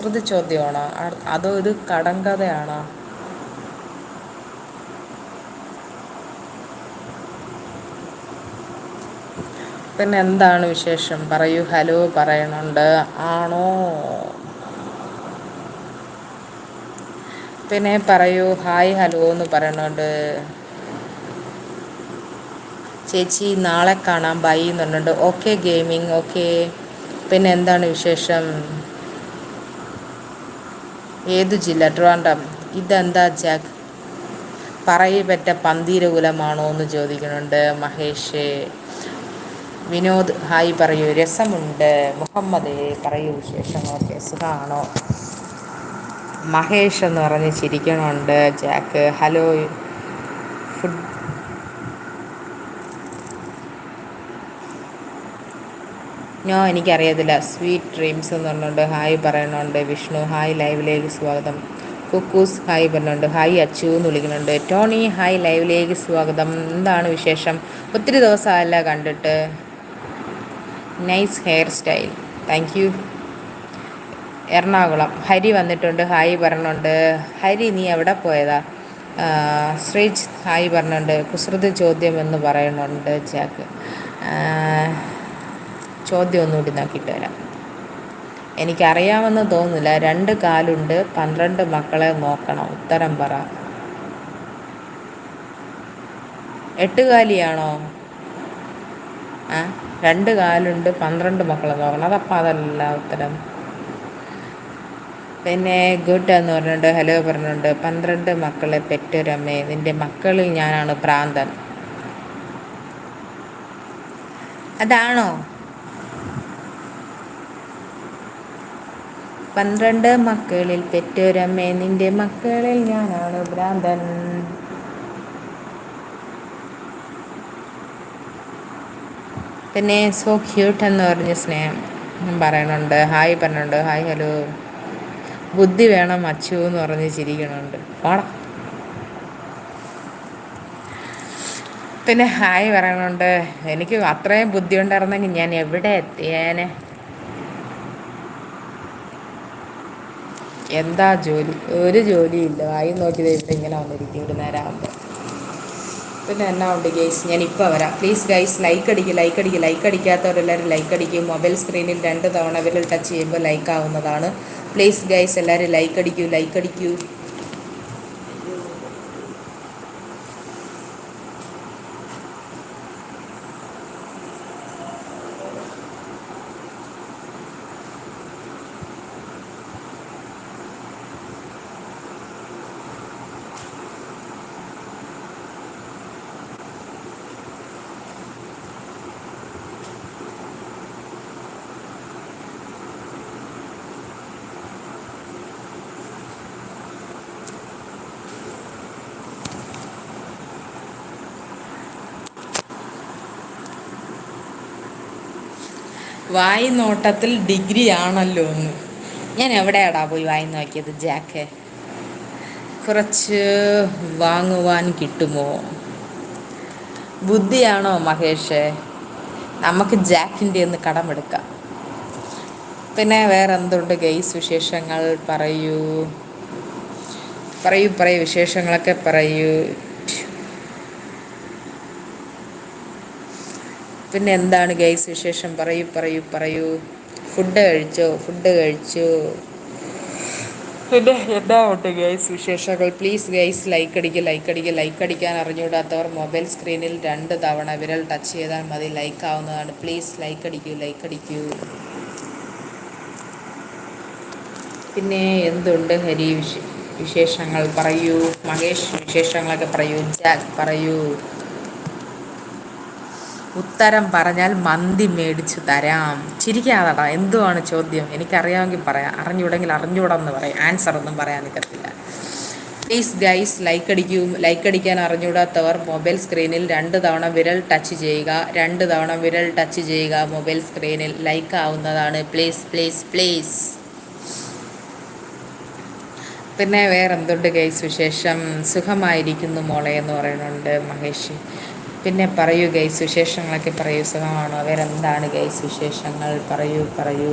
കുസൃതി ചോദ്യമാണോ അതോ ഇത് കടങ്കഥയാണോ. പിന്നെ എന്താണ് വിശേഷം? പറയൂ ഹലോ പറയണുണ്ട്. ആണോ? പിന്നെ പറയൂ ഹായ് ഹലോ എന്ന് പറയണുണ്ട്. ചേച്ചി നാളെ കാണാം. ബൈ എന്നുണ്ട് ഓക്കെ ഗെയിമിങ് ഓക്കെ. പിന്നെ എന്താണ് വിശേഷം? ഏതു ജില്ല? ട്രിവാൻഡ്രം. ഇതെന്താ ജാക്ക്? പറയപ്പെട്ട പന്തീരകുലമാണോ എന്ന് ചോദിക്കുന്നുണ്ട് മഹേഷ്. വിനോദ് ഹായ് പറയൂ. രസമുണ്ട്. മുഹമ്മദേ പറയൂ. വിശേഷങ്ങളൊക്കെ സുഖമാണോ മഹേഷ് എന്ന് പറഞ്ഞ് ചിരിക്കണുണ്ട് ജാക്ക്. ഹലോ ഫുഡ് നോ എനിക്കറിയത്തില്ല. സ്വീറ്റ് ഡ്രീംസ് എന്ന് പറഞ്ഞുകൊണ്ട് ഹായ് പറയണുണ്ട്. വിഷ്ണു ഹായ് ലൈവിലേക്ക് സ്വാഗതം. കുക്കൂസ് ഹായ് പറഞ്ഞുണ്ട് ഹായ് അച്ചു എന്ന് വിളിക്കുന്നുണ്ട്. ടോണി ഹായ് ലൈവിലേക്ക് സ്വാഗതം. എന്താണ് വിശേഷം? ഒത്തിരി ദിവസമല്ല കണ്ടിട്ട്. Nice hair style. Thank you. Ernakulam. Hari വന്നിട്ടുണ്ട്. ഹായ് പറഞ്ഞുണ്ട് ഹരി നീ എവിടെ പോയതാ? ശ്രീജ് ഹായ് പറഞ്ഞുണ്ട് കുസൃതി ചോദ്യം എന്ന് പറയുന്നുണ്ട് ജാക്ക്. ചോദ്യം ഒന്നുകൂടി നോക്കിയിട്ട് വരാം. എനിക്കറിയാമെന്ന് തോന്നുന്നില്ല. രണ്ട് കാലുണ്ട്. പന്ത്രണ്ട് മക്കളെ നോക്കണം. ഉത്തരം പറ. എട്ടുകാലിയാണോ ആ രണ്ട് കാലുണ്ട്. പന്ത്രണ്ട് മക്കളെ നോക്കണം. അതപ്പം അതല്ല ഉത്തരം. പിന്നെ ഗുഡ് എന്ന് പറഞ്ഞിട്ട് ഹലോ പറഞ്ഞിട്ടുണ്ട്. പന്ത്രണ്ട് മക്കളെ പെറ്റൊരമ്മേ നിന്റെ മക്കളിൽ ഞാനാണ് പ്രാന്തൻ. അതാണോ? പന്ത്രണ്ട് മക്കളിൽ പെറ്റൊരമ്മേ നിന്റെ മക്കളിൽ ഞാനാണ് ഭ്രാന്തൻ. പിന്നെ സോ ക്യൂട്ട് എന്ന് പറഞ്ഞ സ്നേഹം പറയണുണ്ട് ഹായ് പറഞ്ഞുണ്ട് ഹായ് ഹലോ. ബുദ്ധി വേണം അച്ചു എന്ന് പറഞ്ഞ് ചിരിക്കണുണ്ട് ഓണം പിന്നെ ഹായ് പറയണുണ്ട് എനിക്ക് അത്രയും ബുദ്ധി ഉണ്ടായിരുന്നെങ്കിൽ ഞാൻ എവിടെ എത്തിയേനെ? എന്താ ജോലി? ഒരു ജോലിയില്ല. വായി നോക്കി ഇവിടെ ഇങ്ങനെ വന്നിരിക്കും ഇവിടെ നേരമാകുമ്പോൾ പിന്നെ എന്നാ ഉണ്ട് ഗൈസ് ഞാൻ ഇപ്പോൾ വരാം. പ്ലീസ് ഗൈസ് ലൈക്ക് അടിക്കുക ലൈക്ക് അടിക്കുക ലൈക്ക് അടിക്കാത്തവരെല്ലാവരും ലൈക്ക് അടിക്കും. മൊബൈൽ സ്ക്രീനിൽ രണ്ട് തവണ വിരൽ ടച്ച് ചെയ്യുമ്പോൾ ലൈക്ക് ആവുന്നതാണ്. പ്ലീസ് ഗൈസ് എല്ലാവരും ലൈക്ക് അടിക്കൂ ലൈക്ക് അടിക്കൂ. വായി നോട്ടത്തിൽ ഡിഗ്രി ആണല്ലോ എന്ന്. ഞാൻ എവിടെയാടാ പോയി വായി നോക്കിയത് ജാക്ക്? കുറച്ച് വാങ്ങുവാൻ കിട്ടുമോ? ബുദ്ധിയാണോ മഹേഷ്? നമുക്ക് ജാക്കിന്റെ ഒന്ന് കടമെടുക്കാം. പിന്നെ വേറെ എന്തുണ്ട് ഗെയ്സ് വിശേഷങ്ങൾ? പറയൂ. പറയൂ പറയൂ വിശേഷങ്ങളൊക്കെ പറയൂ. പിന്നെ എന്താണ് ഗൈസ് വിശേഷം? പറയൂ പറയൂ പറയൂ. ഫുഡ് കഴിച്ചോ? ഫുഡ് കഴിച്ചോ? പിന്നെ എന്താ ഉണ്ട് ഗൈസ് വിശേഷങ്ങൾ? പ്ലീസ് ഗൈസ് ലൈക്ക് അടിക്കുക ലൈക്ക് അടിക്കുക ലൈക്ക് അടിക്കാൻ അറിഞ്ഞുകൂടാത്തവർ മൊബൈൽ സ്ക്രീനിൽ രണ്ട് തവണ വിരൽ ടച്ച് ചെയ്താൽ മതി. ലൈക്ക് ആവുന്നതാണ്. പ്ലീസ് ലൈക്ക് അടിക്കൂ ലൈക്ക് അടിക്കൂ. പിന്നെ എന്തുണ്ട് ഹരി വിശേഷങ്ങൾ? പറയൂ. മഹേഷ് വിശേഷങ്ങളൊക്കെ പറയൂ. ജാക്ക് പറയൂ. ഉത്തരം പറഞ്ഞാൽ മന്തി മേടിച്ചു തരാം. ചിരിക്കാതടാ എന്തുവാണ് ചോദ്യം? എനിക്കറിയാമെങ്കിൽ പറയാം. അറിഞ്ഞൂടെങ്കിൽ അറിഞ്ഞൂടെന്ന് പറയാം. ആൻസർ ഒന്നും പറയാൻ നിൽക്കത്തില്ല. പ്ലീസ് ഗൈസ് ലൈക്ക് അടിക്കൂ. ലൈക്ക് അടിക്കാൻ അറിഞ്ഞൂടാത്തവർ മൊബൈൽ സ്ക്രീനിൽ രണ്ട് തവണ വിരൽ ടച്ച് ചെയ്യുക. രണ്ട് തവണ വിരൽ ടച്ച് ചെയ്യുക മൊബൈൽ സ്ക്രീനിൽ ലൈക്ക് ആവുന്നതാണ്. പ്ലീസ് പ്ലീസ് പ്ലീസ് പിന്നെ വേറെ എന്തുണ്ട് ഗൈസ് വിശേഷം? സുഖമായിരിക്കുന്നു മോളെ എന്ന് പറയുന്നുണ്ട് മഹേഷ്. പിന്നെ പറയൂ ഗൈസ് വിശേഷങ്ങളൊക്കെ പറയൂ. സുഖമാണോ? വേറെന്താണ് ഗൈസ് വിശേഷങ്ങൾ? പറയൂ പറയൂ.